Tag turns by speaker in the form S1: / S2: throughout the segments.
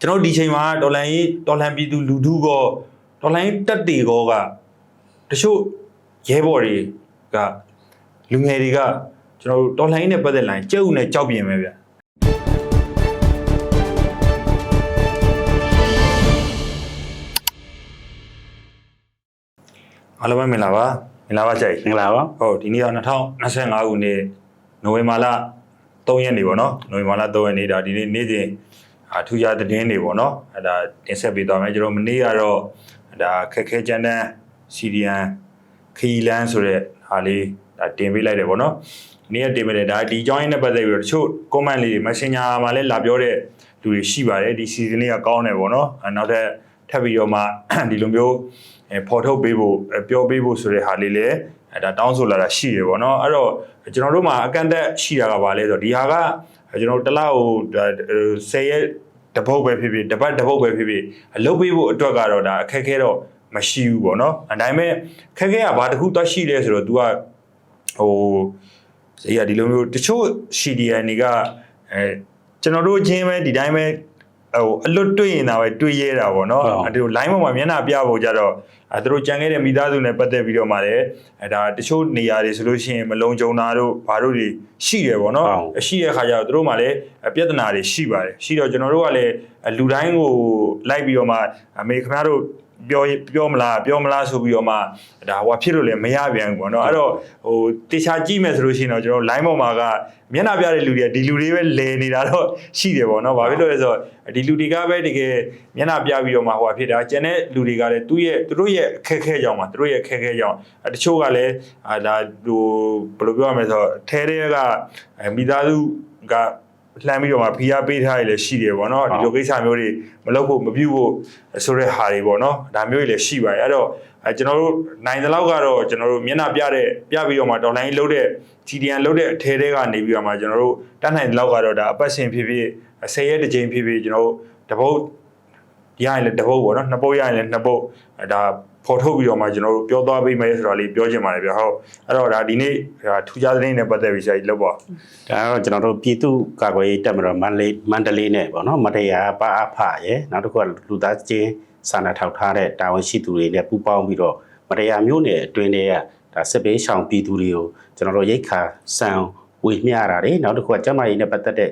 S1: ကျွန်တော်ဒီချိန်မှာဒေါ်လာရေးဒေါ်လာပြည်သူလူထုကောဒေါ်လာရေးတက်တေကောကတချို့ရဲဘော်တွေကလူငယ်တွေကကျွန်တော်တို့ဒေါ်လာရေးနဲ့ပတ်သက်လာရင်ကြက်ဥနဲ့ကြောက်ပြင်ပဲဗျအားလုံးပဲမင်္ဂလာပါမင်္ဂလာပါကြိုက်
S2: မင်္ဂလာပါ
S1: ဟုတ်ဒီနေ့က2025ခုနှစ်နိုဝင်ဘာလ3ရက်နေ့ပေါ့နော်နိုဝင်ဘာလ3ရက်နေ့ဒါဒီနေ့နေ့စဉ် အာထူးခြားသတင်းတွေပေါ့နော်အဲဒါတင်ဆက်ပေးသွားမယ်ကျွန်တော်မနေ့ကတော့ဒါခက်ခဲကြမ်းတမ်းစီရီယန်ခီလန်ဆိုတဲ့ဟာလေးဒါတင်ပေးလိုက်တယ်ပေါ့နော်ဒီနေ့ကတင်ပေးတယ်ဒါဒီ join နဲ့ပတ်သက်ပြီးတော့တချို့ comment လေးတွေ messenger မှာလည်းလာပြောတဲ့လူတွေရှိပါတယ်ဒီ season လေးကကောင်းတယ်ပေါ့နော်အဲနောက်ထပ်ထပ်ပြီးတော့မှဒီလိုမျိုးအဲပေါ်ထုတ်ပေးဖို့အဲပြောပေးဖို့ဆိုတဲ့ဟာလေးလည်းအဲဒါတောင်းဆိုလာတာရှိတယ်ပေါ့နော်အဲ့တော့ကျွန်တော်တို့မှာအကန့်အသတ်ရှိတာကဘာလဲဆိုတော့ဒီဟာက ကျွန်တော်တို့တစ်လောက်ဟိုဒါ10ရက်တပုတ်ပဲဖြစ်ဖြစ်တပတ်တပုတ်ပဲဖြစ်ဖြစ်အလုပ်ပေးဖို့အတွက်ကတော့ဒါအခက်အခဲတော့မရှိဘူးပေါ့နော်အဲဒါပေမဲ့ခက်ခဲကဘာတစ်ခုသွားရှိလဲဆိုတော့ तू ကဟိုဈေးကဒီလိုမျိုးတချို့ CDN တွေကအဲကျွန်တော်တို့ချင်းပဲဒီတိုင်းပဲ ဟိုအလွတ်တွေ့ရင်သာပဲတွေ့ရတာပေါ့နော်ဒီလို line ပေါ်မှာမျက်နှာပြဖို့ကြတော့အဲသူတို့ကြံခဲ့တဲ့မိသားစုနဲ့ပတ်သက်ပြီးတော့မှလည်းအဲဒါတချို့နေရာတွေဆိုလို့ရှိရင်မလုံခြုံတာတို့ဘာတို့တွေရှိတယ်ပေါ့နော်ရှိတဲ့ခါကျတော့သူတို့မှလည်းပြဿနာတွေရှိပါတယ်ရှိတော့ကျွန်တော်တို့ကလည်းလူတိုင်းကိုလိုက်ပြီးတော့မှအမေခင်ဗျားတို့ ပြောပြောမလားပြောမလားဆိုပြီးတော့မှဒါဟိုဖြစ်လို့လည်းမရပြန်ဘူးပေါ့နော်အဲ့တော့ဟိုတေချာကြည့်မယ်ဆိုလို့ရှိရင်တော့ကျွန်တော် line ပေါ်မှာကမျက်နှာပြတဲ့လူတွေကဒီလူတွေပဲလဲနေတာတော့ရှိတယ်ပေါ့နော်ဘာဖြစ်လို့လဲဆိုတော့ဒီလူတွေကပဲတကယ်မျက်နှာပြပြီးတော့မှဟိုဖြစ်တာကျန်တဲ့လူတွေကလည်းသူ့ရဲ့သူတို့ရဲ့အခက်အခဲကြောင့်ပါသူတို့ရဲ့အခက်အခဲကြောင့်တချို့ကလည်းအာဒါဟိုဘယ်လိုပြောရမလဲဆိုတော့ထဲထဲကမိသားစုက လှမ်းပြီးတော့မှဖိအားပေးထားရလည်းရှိတယ်ပေါ့နော်ဒီလိုကိစ္စမျိုးတွေမလုပ်ဖို့မပြုဖို့ဆိုတဲ့ဟာတွေပေါ့နော်ဒါမျိုးတွေလည်းရှိပါတယ်အဲ့တော့အဲကျွန်တော်တို့နိုင်တဲ့လောက်ကတော့ကျွန်တော်တို့မျက်နှာပြတဲ့ပြပြီးတော့မှဒေါ်လာရင်းလုံးတဲ့ TDN လုံးတဲ့အထဲထဲကနေပြီးတော့မှကျွန်တော်တို့တတ်နိုင်တဲ့လောက်ကတော့ဒါအပတ်စဉ်ဖြစ်ဖြစ်10ရက်တစ်ကြိမ်ဖြစ်ဖြစ်ကျွန်တော်တို့တပုတ်ရရင်လည်းတပုတ်ပေါ့နော်နှစ်ပုတ်ရရင်လည်းနှစ်ပုတ်ဒါ ဖော်ထုတ်ပြီးတော့မှကျွန်တော်တို့ပြောသွားပေးမယ်ဆိုတာလေးပြောချင်ပါတယ်ဗျဟုတ်အဲ့တော့ဒါဒီနေ့ထူးခြားသတင်းနဲ့ပတ်သက်ပြီးဆရာကြီးလောက်ပါ
S2: ဒါကတော့ကျွန်တော်တို့ပြည်သူ့ကာကွယ်ရေးတပ်မတော်မန္တလေးမန္တလေးနဲ့ပေါ့နော်မတရားပအဖရယ်နောက်တစ်ခုကလူသားချင်းစာနာထောက်ထားတဲ့တာဝန်ရှိသူတွေနဲ့ပူးပေါင်းပြီးတော့မတရားမျိုးနဲ့အတွင်းတွေကဒါစစ်ပေးရှောင်ပြည်သူတွေကိုကျွန်တော်တို့ရိတ်ခါဆန်ဝေမျှတာတွေနောက်တစ်ခုကကျမကြီးနဲ့ပတ်သက်တဲ့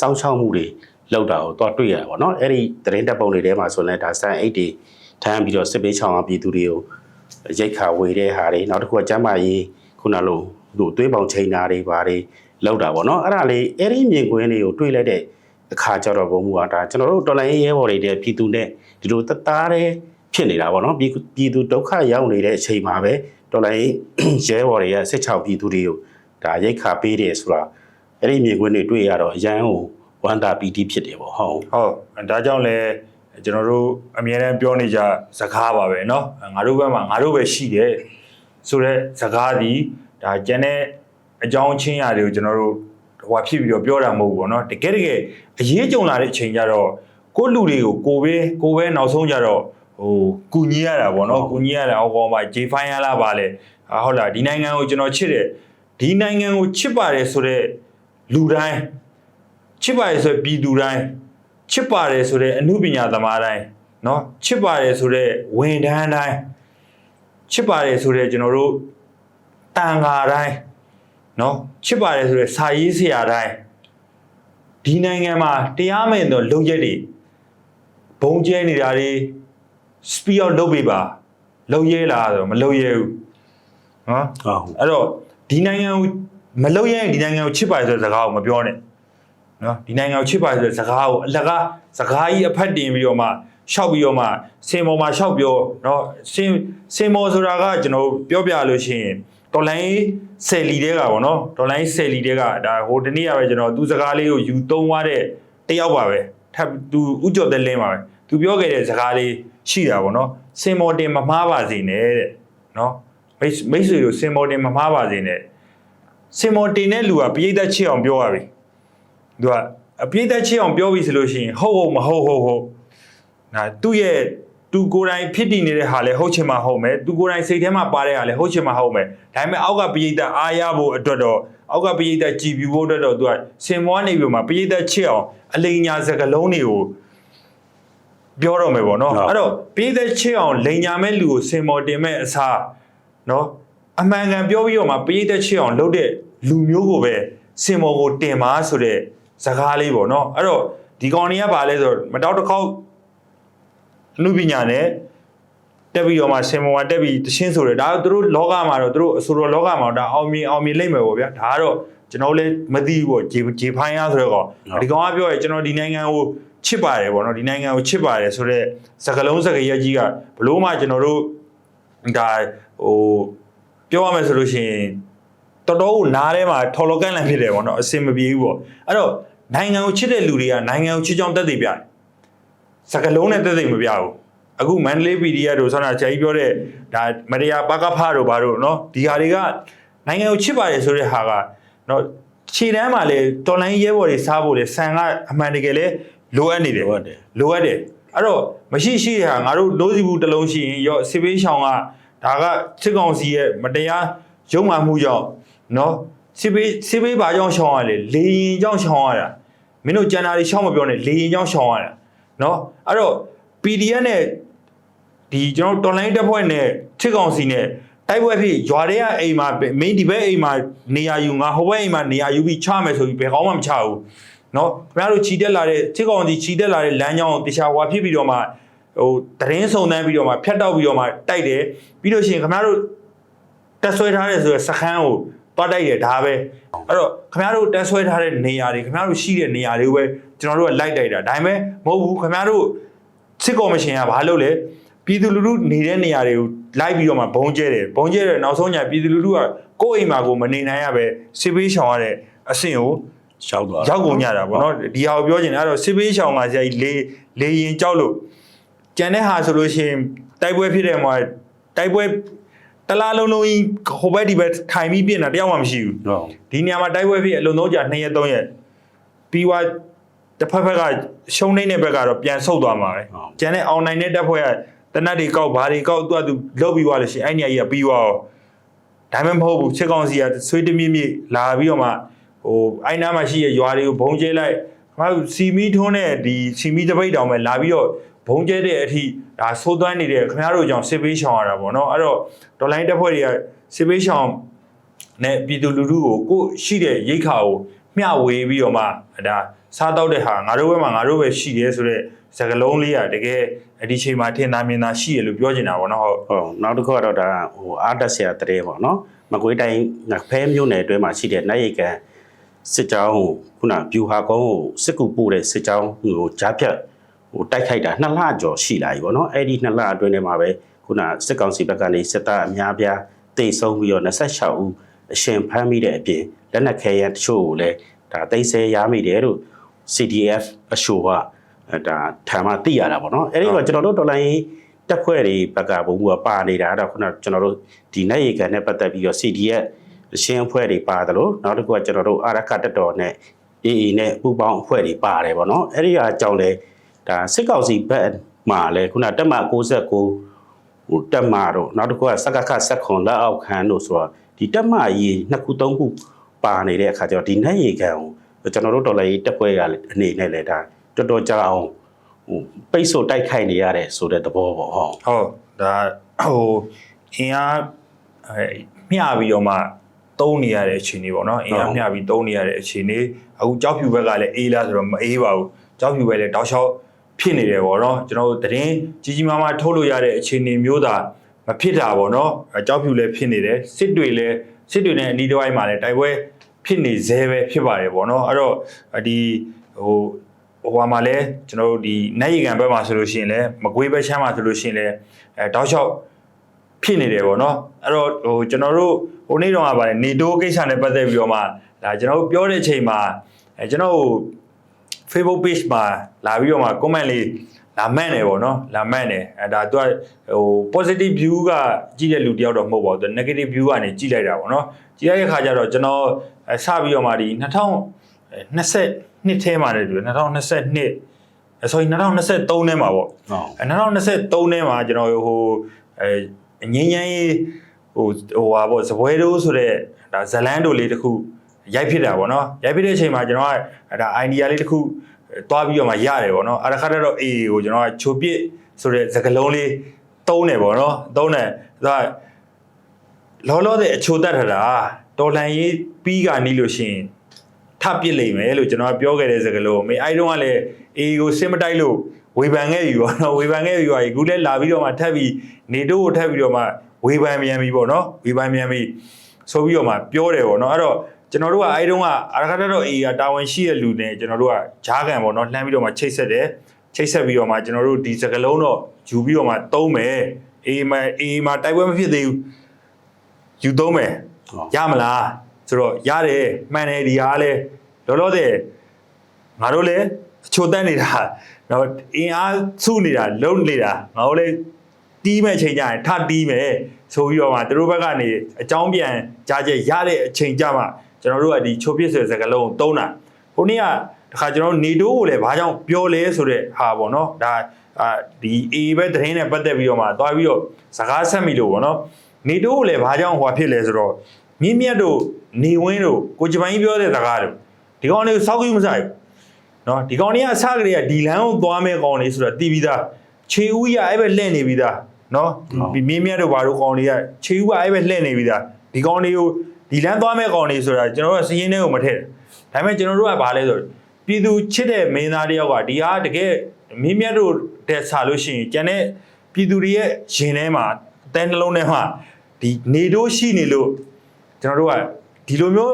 S2: စောင့်ရှောက်မှုတွေလောက်တာကိုတော့တွေ့ရတာပေါ့နော်အဲ့ဒီသတင်းတပ်ပုံတွေထဲမှာဆိုရင်ဒါဆန်အိတ်တွေ ထမ်းပြီးတော့စစ်ပေးချောင်းအောင်ပြည်သူတွေကိုရိတ်ခါဝေတဲ့ဟာတွေနောက်တစ်ခုကကျမ်းမာရေးခုနလိုတို့သွေးပေါင်ချိန်တာတွေဘာတွေလောက်တာပေါ့နော်အဲ့ဒါလေးအဲ့ဒီမြင်ကွင်းတွေကိုတွေးလိုက်တဲ့အခါကျတော့ဘုံမူကဒါကျွန်တော်တို့တော်လိုင်းရဲဘော်တွေတဲ့ပြည်သူနဲ့ဒီလိုတသားတဲ့ဖြစ်နေတာပေါ့နော်ပြည်သူဒုက္ခရောက်နေတဲ့အချိန်မှာပဲတော်လိုင်းရဲဘော်တွေရဲ့စစ်ချောက်ပြည်သူတွေကိုဒါရိတ်ခါပေးတယ်ဆိုတာအဲ့ဒီမြင်ကွင်းတွေတွေ့ရတော့အရန်ကိုဝမ်းတာပီတိဖြစ်တယ်ပေါ့ဟုတ်
S1: ဟုတ်ဒါကြောင့်လဲ ကျွန်တော်တို့အမြဲတမ်းပြောနေကြစကားပါပဲเนาะငါတို့ဘက်မှာငါတို့ပဲရှိတယ်ဆိုတော့စကားဒီဒါကျန်တဲ့အကြောင်းချင်းရာတွေကိုကျွန်တော်တို့ဟိုဖြစ်ပြီးတော့ပြောတာမဟုတ်ဘူးပေါ့เนาะတကယ်တကယ်အရေးကြုံလာတဲ့အချိန်ကျတော့ကိုယ့်လူတွေကိုကိုပဲကိုပဲနောက်ဆုံးကြတော့ဟိုကူညီရတာပေါ့เนาะကူညီရတာဟောကောမှာ J5 ရလားပါလေဟုတ်လားဒီနိုင်ငံကိုကျွန်တော်ချစ်တယ်ဒီနိုင်ငံကိုချစ်ပါတယ်ဆိုတော့လူတိုင်းချစ်ပါတယ်ဆိုတဲ့ပြည်သူတိုင်း ချစ်ပါတယ်ဆိုတဲ့အမှုပညာသမားတိုင်းเนาะချစ်ပါတယ်ဆိုတဲ့ဝန်ထမ်းတိုင်းချစ်ပါတယ်ဆိုတဲ့ကျွန်တော်တို့တန်ဃာတိုင်းเนาะချစ်ပါတယ်ဆိုတဲ့စာရေးဆရာတိုင်းဒီနိုင်ငံမှာတရားမဲ့သောလုံရက်တွေဘုံကျဲနေတာတွေ speed out လုပ်ပေးပါလုံရဲလားဆိုတော့မလုံရဲဘူးနော်
S2: ဟုတ်
S1: အဲ့တော့ဒီနိုင်ငံကိုမလုံရဲရင်ဒီနိုင်ငံကိုချစ်ပါဆိုတဲ့စကားကိုမပြောနဲ့ နော်ဒီနိုင်ငံကိုချစ်ပါဆိုတဲ့စကားကိုအလကားစကားကြီးအဖက်တင်ပြီးတော့မှရှောက်ပြီးတော့မှစင်ပေါ်မှာရှောက်ပြောနော်စင်စင်ပေါ်ဆိုတာကကျွန်တော်ပြောပြလို့ရှိရင်ဒေါ်လိုင်းဆယ်လီတဲကပေါ့နော်ဒေါ်လိုင်းဆယ်လီတဲကဒါဟိုတနေ့ကပဲကျွန်တော်သူစကားလေးကိုယူသုံးသွားတဲ့တယောက်ပါပဲထပ်သူဥကြော်တဲ့လင်းပါပဲသူပြောခဲ့တဲ့စကားလေးရှိတာပေါ့နော်စင်မော်တင်မမှားပါစေနဲ့တဲ့နော်မိတ်မိတ်ဆွေတို့စင်မော်တင်မမှားပါစေနဲ့စင်မော်တင်တဲ့လူကပြိဿချစ်အောင်ပြောရပြီ သူကအပြိဿချစ်အောင်ပြောပြီဆိုလို့ရှိရင်ဟုတ်ဟုတ်မဟုတ်ဟုတ်ဟုတ်နာသူ့ရဲ့သူကိုယ်တိုင်ဖြစ်တည်နေတဲ့ဟာလဲဟုတ်ချင်မှဟုတ်မယ်သူကိုယ်တိုင်စိတ်ထဲမှာပါတဲ့ဟာလဲဟုတ်ချင်မှဟုတ်မယ်ဒါပေမဲ့အောက်ကပရိသတ်အားရဖို့အတွက်တော့အောက်ကပရိသတ်ကြည်ပြူဖို့အတွက်တော့သူကစင်မောနေပြီမှာပရိသတ်ချစ်အောင်အလိညာစကလုံးတွေကိုပြောတော့မယ်ပေါ့နော်
S2: ဟုတ်
S1: အဲ့တော့ပြည်သက်ချစ်အောင်လိန်ညာမဲ့လူကိုစင်မော်တင်မဲ့အစားနော်အမှန်ကန်ပြောပြီးတော့မှပြည်သက်ချစ်အောင်လုပ်တဲ့လူမျိုးကိုပဲစင်မော်ကိုတင်ပါဆိုတဲ့ စကားလေးပေါ့နော်အဲ့တော့ဒီကောင်တွေကဘာလဲဆိုတော့မတော်တစ်ခေါက်အမှုပညာနဲ့တက်ပြီးတော့မှစင်မော်ကတက်ပြီးတရှင်းဆိုတယ်ဒါတို့လောကမှာတော့တို့အဆိုတော်လောကမှာတော့ဒါအောင်မြင်အောင်မြင်လိမ့်မယ်ပေါ့ဗျာဒါကတော့ကျွန်တော်လည်းမသိဘူးပေါ့ဂျေဂျေဖိုင်းရဆိုတော့ဒီကောင်ကပြောရဲကျွန်တော်ဒီနိုင်ငံကိုချစ်ပါတယ်ပေါ့နော်ဒီနိုင်ငံကိုချစ်ပါတယ်ဆိုတော့စကလုံးစကရက်ကြီးကဘလို့မှကျွန်တော်တို့ဒါဟိုပြောရမယ်ဆိုလို့ရှိရင် တော်တော်ကိုနားထဲမှာထော်လောကန်လန်ဖြစ်တယ်ပေါ့နော်အစင်မပြေဘူးပေါ့အဲ့တော့နိုင်ငံကိုချစ်တဲ့လူတွေကနိုင်ငံကိုချစ်ကြောင်းတက်သိပြတယ်စကလုံးနဲ့တက်သိမပြဘူးအခုမန္တလေး PDF တို့ဆောင်းတာဆရာကြီးပြောတဲ့ဒါမတရားပကဖတို့ဘာတို့နော်ဒီဟာတွေကနိုင်ငံကိုချစ်ပါတယ်ဆိုတဲ့ဟာကနော်ခြေတန်းမှာလေတော်လိုင်းရဲဘော်တွေစားဖို့လေဆန်ကအမှန်တကယ်လေလိုအပ်နေတယ်
S2: လိုအပ်တယ်
S1: လိုအပ်တယ်အဲ့တော့မရှိရှိတဲ့ဟာငါတို့လို့စီဘူးတစ်လုံးရှိရင်ရောစစ်ပေးရှောင်းကဒါကစစ်ကောင်စီရဲ့မတရားရုံမှမှုကြောင့် နော်စစ်ပေးစစ်ပေးဘာကြောင့်ရှောင်းရလဲလေရင်ကြောင့်ရှောင်းရတာမင်းတို့ကြံတာတွေရှောင်းမပြောနဲ့လေရင်ကြောင့်ရှောင်းရတာနော်အဲ့တော့ PDF နဲ့ဒီကျွန်တော်တော်လိုင်းတက်ဖွဲ့နဲ့စစ်ကောင်စီနဲ့တိုက်ပွဲဖြစ်ရွာတွေကအိမ်မှာမင်းဒီဘက်အိမ်မှာနေရာယူငါဟိုဘက်အိမ်မှာနေရာယူပြီးချမယ်ဆိုပြီးဘယ်ကောင်းမှမချဘူးနော်ခင်ဗျားတို့ခြီတက်လာတဲ့ချစ်ကောင်စီခြီတက်လာတဲ့လမ်းကြောင်းကိုတခြားဝါဖြစ်ပြီးတော့မှဟိုတရင်စုံတန်းပြီးတော့မှဖြတ်တောက်ပြီးတော့မှတိုက်တယ်ပြီးလို့ရှိရင်ခင်ဗျားတို့တက်ဆွဲထားတဲ့ဆိုရယ်စခန်းကို တွားတိုက်တယ်ဒါပဲအဲ့တော့ခင်ဗျားတို့တက်ဆွဲထားတဲ့နေရာတွေခင်ဗျားတို့ရှိတဲ့နေရာတွေကိုပဲကျွန်တော်တို့ကလိုက်တိုက်တာဒါပေမဲ့မဟုတ်ဘူးခင်ဗျားတို့စစ်ကော်မရှင်ကဘာလုပ်လဲပြည်သူလူထုနေတဲ့နေရာတွေကိုလိုက်ပြီးတော့မှဘုံကျဲတယ်ဘုံကျဲတယ်နောက်ဆုံးညာပြည်သူလူထုကကိုယ့်အိမ်မှာကိုမနေနိုင်ရပဲစစ်ပေးရှောင်ရတဲ့အဆင့်ကို
S2: ရောက်သွား
S1: ရောက်ကုန်ကြတာပေါ့နော်ဒီဟာကိုပြောချင်တယ်အဲ့တော့စစ်ပေးရှောင်ကဆရာကြီးလေလေရင်ကြောက်လို့ကြံတဲ့ဟာဆိုလို့ရှိရင်တိုက်ပွဲဖြစ်တဲ့မှာတိုက်ပွဲ တလားလုံးလုံးကြီးဟိုဘက်ဒီဘက်ထိုင်ပြီးပြင်တာတယောက်မှမရှိဘူး
S2: ဟုတ်
S1: ဒီနေရာမှာတိုက်ပွဲဖြစ်အလုံးသုံးကြ2ရက်3ရက်ပြီးွားတစ်ဖက်ဖက်ကရှုံးနေတဲ့ဘက်ကတော့ပြန်ဆုတ်သွားမှာပဲကျန်တဲ့အောင်နိုင်တဲ့တပ်ဖွဲ့ကတနတ်တွေကောက်ဘာတွေကောက်သူ့အတူလုတ်ပြီးွားလို့ရှိရင်အဲ့နေရာကြီးကပြီးွားအောင်ဒါမှမဟုတ်ဘူးစစ်ကောင်စီကဆွေးတမြင့်မြင့်လာပြီးတော့မှဟိုအိုင်နာမှာရှိရရွာတွေကိုဘုံကျဲလိုက်ခါစီမီထုံးတဲ့ဒီစီမီတပိတ်တောင်ပဲလာပြီးတော့ ဘုံကျဲတဲ့အထိဒါဆိုးသွမ်းနေတဲ့ခင်ဗျားတို့ကြောင့်စစ်ပေးရှောင်ရတာပေါ့နော်အဲ့တော့ဒေါ်လိုင်းတပ်ဖွဲ့တွေကစစ်ပေးရှောင်နဲ့ပြည်သူလူထုကိုကိုယ်ရှိတဲ့ရိတ်ခါကိုမျှဝေပြီးတော့မှဒါစားတော့တဲ့ဟာငါတို့ဘက်မှာငါတို့ပဲရှိတယ်ဆိုတော့စကလုံးလေးကတကယ်အဒီချိန်မှာထင်သာမြင်သာရှိရလို့ပြောချင်တာပေါ့နော်ဟုတ်
S2: ဟုတ်နောက်တစ်ခုကတော့ဒါဟိုအားတက်ဆရာတရေပေါ့နော်မကွေးတိုင်းငဖဲမြို့နယ်အတွင်းမှာရှိတဲ့နိုင်ရိတ်ကန်စစ်ကြောင်းကိုခုနပြူဟာကုန်းကိုစစ်ကူပို့တဲ့စစ်ကြောင်းဟိုကြားဖြတ် ဟိုတိုက်ခိုက်တာနှစ်လကျော်ရှိလာပြီပေါ့နော်အဲ့ဒီနှစ်လအတွင်းထဲမှာပဲခုနစစ်ကောင်စီဘက်ကနေစစ်သားအများပြားတိတ်ဆုံးပြီးတော့26ဦးအရှင်ဖမ်းမိတဲ့အပြင်လက်နက်ခဲယမ်းတချို့ကိုလည်းဒါတိတ်ဆဲရမိတယ်လို့ CDF အရှိုကအဲဒါထံမှာသိရတာပေါ့နော်အဲ့ဒီတော့ကျွန်တော်တို့တော်လိုင်းတက်ဖွဲ့တွေဘက်ကဘုံကပါနေတာအဲ့တော့ခုနကျွန်တော်တို့ဒီနိုင်ရီကန်နဲ့ပတ်သက်ပြီးတော့ CDF အရှင်းအဖွဲ့တွေပါတယ်လို့နောက်တစ်ခုကကျွန်တော်တို့အာရခတက်တော်နဲ့ AA နဲ့ပူပေါင်းအဖွဲ့တွေပါတယ်ပေါ့နော်အဲ့ဒီအကြောင်းလဲ ဒါစစ်ကောင်စီဘက်မှာလဲခုနတက်မ69ဟိုတက်မတော့နောက်တစ်ခုကစကခဆက်ခွန်လက်အောက်ခံတို့ဆိုတော့ဒီတက်မကြီးနှစ်ခုသုံးခုပါနေတဲ့အခါကျတော့ဒီနိုင်ရီကန်ကိုကျွန်တော်တို့တော်လိုင်းတက်ဖွဲ့ရအနေနဲ့လဲဒါတော်တော်ကြာအောင်ဟိုပိတ်ဆို့တိုက်ခိုက်နေရတဲ့ဆိုတဲ့သဘောပေါ့ဟော
S1: ဟုတ်ဒါဟိုအင်အားအဲမျှပြီးတော့မှတုံးနေရတဲ့အခြေအနေပေါ့နော်အင်အားမျှပြီးတုံးနေရတဲ့အခြေအနေအခုကြောက်ဖြူဘက်ကလည်းအေးလားဆိုတော့မအေးပါဘူးကြောက်ဖြူဘက်လည်းတောက်လျှောက် ဖြစ်နေတယ်ပေါ့နော်ကျွန်တော်တို့သတင်းကြီးကြီးမားမားထုတ်လို့ရတဲ့အခြေအနေမျိုးသာမဖြစ်တာပေါ့နော်အဲကြောက်ဖြူလည်းဖြစ်နေတယ်စစ်တွေလည်းစစ်တွေနဲ့အနီးတစ်ဝိုက်မှာလည်းတိုက်ပွဲဖြစ်နေသေးပဲဖြစ်ပါတယ်ပေါ့နော်အဲ့တော့ဒီဟိုဟိုဟာမှာလဲကျွန်တော်တို့ဒီနိုင်ရီကန်ဘက်မှာဆိုလို့ရှိရင်လဲမကွေးဘက်ချမ်းမှာဆိုလို့ရှိရင်လဲအဲတောက်လျှောက်ဖြစ်နေတယ်ပေါ့နော်အဲ့တော့ဟိုကျွန်တော်တို့ဟိုနေ့တော့ကပါလေနေတိုးကိစ္စနဲ့ပတ်သက်ပြီးတော့မှဒါကျွန်တော်တို့ပြောတဲ့အချိန်မှာအဲကျွန်တော်တို့ Facebook page မှာလာပြီးတော့မှ comment လေးလာမှန်တယ်ပေါ့နော်လာမှန်တယ်အဲဒါသူကဟို positive view ကကြည့်တဲ့လူတယောက်တော့မဟုတ်ပါဘူးသူ negative view ကနေကြည့်လိုက်တာပေါ့နော်ကြည့်ရတဲ့ခါကျတော့ကျွန်တော်အဲစပြီးတော့မှဒီ2020နှစ်ထဲမှာလည်းတူတယ်2022အဲ sorry 2023ထဲမှာပေါ့
S2: ဟုတ်
S1: အဲ2023ထဲမှာကျွန်တော်ဟိုအဲငင်းငင်းရေးဟိုဟိုဟာပေါ့ဇပွဲတိုးဆိုတဲ့ဒါဇလန်းတို့လေးတစ်ခု ရိုက်ဖြစ်တာပေါ့နော်ရိုက်ဖြစ်တဲ့အချိန်မှာကျွန်တော်ကဒါ idea လေးတစ်ခုသွားပြီးတော့မှရတယ်ပေါ့နော်အဲ့ဒါခါကျတော့အေးကိုကျွန်တော်ကချိုပစ်ဆိုတဲ့စကလုံးလေးသုံးတယ်ပေါ့နော်သုံးတယ်ဒါလောလောတဲ့အချိုတက်ထတာတော်လန်ရေးပြီးကနီးလို့ရှိရင်ထပ်ပစ်လိမ့်မယ်လို့ကျွန်တော်ကပြောခဲ့တဲ့စကလုံးမေအဲ့တုန်းကလည်းအေးကိုစစ်မတိုက်လို့ဝေဖန်ခဲ့ပြီပေါ့နော်ဝေဖန်ခဲ့ပြီပါအခုလည်းလာပြီးတော့မှထပ်ပြီးနေတို့ကိုထပ်ပြီးတော့မှဝေဖန်မြန်ပြီပေါ့နော်ဝေဖန်မြန်ပြီဆိုပြီးတော့မှပြောတယ်ပေါ့နော်အဲ့တော့ ကျွန်တော်တို့ကအဲ့တုန်းကအရခါတော့အေးကတာဝန်ရှိတဲ့လူနဲ့ကျွန်တော်တို့ကဂျားကန်ပေါ့နော်လှမ်းပြီးတော့မှချိတ်ဆက်တယ်ချိတ်ဆက်ပြီးတော့မှကျွန်တော်တို့ဒီစကလုံးတော့ယူပြီးတော့မှသုံးမယ်အေးမအေးမတိုက်ပွဲမဖြစ်သေးဘူးယူသုံးမယ်
S2: ဟုတ်
S1: ရမလားဆိုတော့ရတယ်မှန်တယ်ဒီဟာလဲလောလောဆယ်ငါတို့လည်းအချိုတက်နေတာတော့အင်အားစုနေတာလုံးနေတာငါတို့လည်းတီးမဲ့အချိန်ကျရင်ထတီးမယ်ဆိုပြီးတော့မှသူတို့ဘက်ကနေအကြောင်းပြန်ကြားချက်ရတဲ့အချိန်ကျမှ ကျွန်တော်တို့ကဒီချိုးပြစ်ဆိုတဲ့စကားလုံးကိုသုံးတာဟိုနေ့ကတခါကျွန်တော်နေတိုးကိုလည်းဘာကြောင့်ပြောလဲဆိုတဲ့ဟာပေါ့နော်ဒါအာဒီ A ပဲသတင်းနဲ့ပတ်သက်ပြီးတော့မှသွားပြီးတော့စကားဆက်မိလို့ပေါ့နော်နေတိုးကိုလည်းဘာကြောင့်ဟွာဖြစ်လဲဆိုတော့မြင့်မြတ်တို့နေဝင်းတို့ကိုဂျပန်ကြီးပြောတဲ့စကားတို့ဒီကောင်တွေကိုစောက်ကြည့်မစားဘူးနော်ဒီကောင်တွေကအစကတည်းကဒီလမ်းကိုသွားမဲ့ကောင်တွေဆိုတော့တီးပြီးသားခြေဦးရအဲ့ပဲလှည့်နေပြီးသားနော်မြင်းမြတ်တို့ဘာတို့ကောင်တွေကခြေဦးကအဲ့ပဲလှည့်နေပြီးသားဒီကောင်တွေကို ဒီလမ်းသွားမဲ့ကောင်လေးဆိုတာကျွန်တော်တို့ကစည်ရင်းထဲကိုမထည့်တယ်ဒါပေမဲ့ကျွန်တော်တို့ကဘာလဲဆိုတော့ပြည်သူချစ်တဲ့မင်းသားတယောက်ကဒီဟာတကယ်မြင့်မြတ်တို့တဲ့ဆာလို့ရှိရင်ကျန်တဲ့ပြည်သူတွေရဲ့ရင်ထဲမှာအတန်းနှလုံးထဲမှာဒီနေတို့ရှိနေလို့ကျွန်တော်တို့ကဒီလိုမျိုး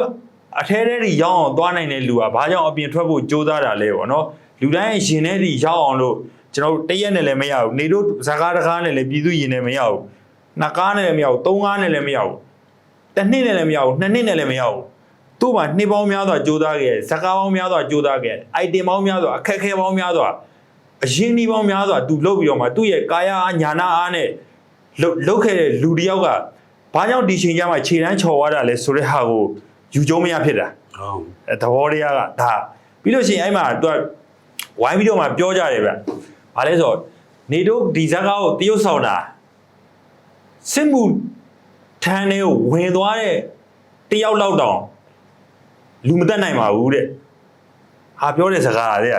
S1: အထဲထဲတွေရောက်အောင်သွားနိုင်တဲ့လူကဘာကြောင့်အပြင်ထွက်ဖို့ကြိုးစားတာလဲပေါ့နော်လူတိုင်းရဲ့ရင်ထဲတွေရောက်အောင်လို့ကျွန်တော်တို့တရက်နဲ့လည်းမရဘူးနေတို့ဇကားတကားနဲ့လည်းပြည်သူရင်နဲ့မရဘူးနှစ်ကားနဲ့လည်းမရဘူးသုံးကားနဲ့လည်းမရဘူး တစ်နှစ်နဲ့လည်းမရဘူးနှစ်နှစ်နဲ့လည်းမရဘူးသူ့မှာနှစ်ပေါင်းများစွာကြိုးစားခဲ့ဇကားပေါင်းများစွာကြိုးစားခဲ့အိုက်တင်ပေါင်းများစွာအခက်အခဲပေါင်းများစွာအရင်ဒီပေါင်းများစွာသူလုပ်ပြီးတော့မှသူ့ရဲ့ကာယအားညာနာအားနဲ့လုတ်လုတ်ခဲ့တဲ့လူတစ်ယောက်ကဘာကြောင့်ဒီချိန်ကျမှခြေတန်းချော်သွားတာလဲဆိုတဲ့ဟာကိုယူကျုံမရဖြစ်တာ
S2: ဟုတ်
S1: အဲသဘောတရားကဒါပြီးလို့ရှိရင်အဲ့မှာသူကဝိုင်းပြီးတော့မှပြောကြတယ်ဗျ။ဘာလဲဆိုတော့နေတို့ဒီဇက်ကားကိုတရုတ်ဆောင်တာစစ်မှု ထမ်းတွေကိုဝင်သွားတဲ့တယောက်လောက်တောင်လူမတက်နိုင်ပါဘူးတဲ့။ဟာပြောတဲ့စကားတဲ့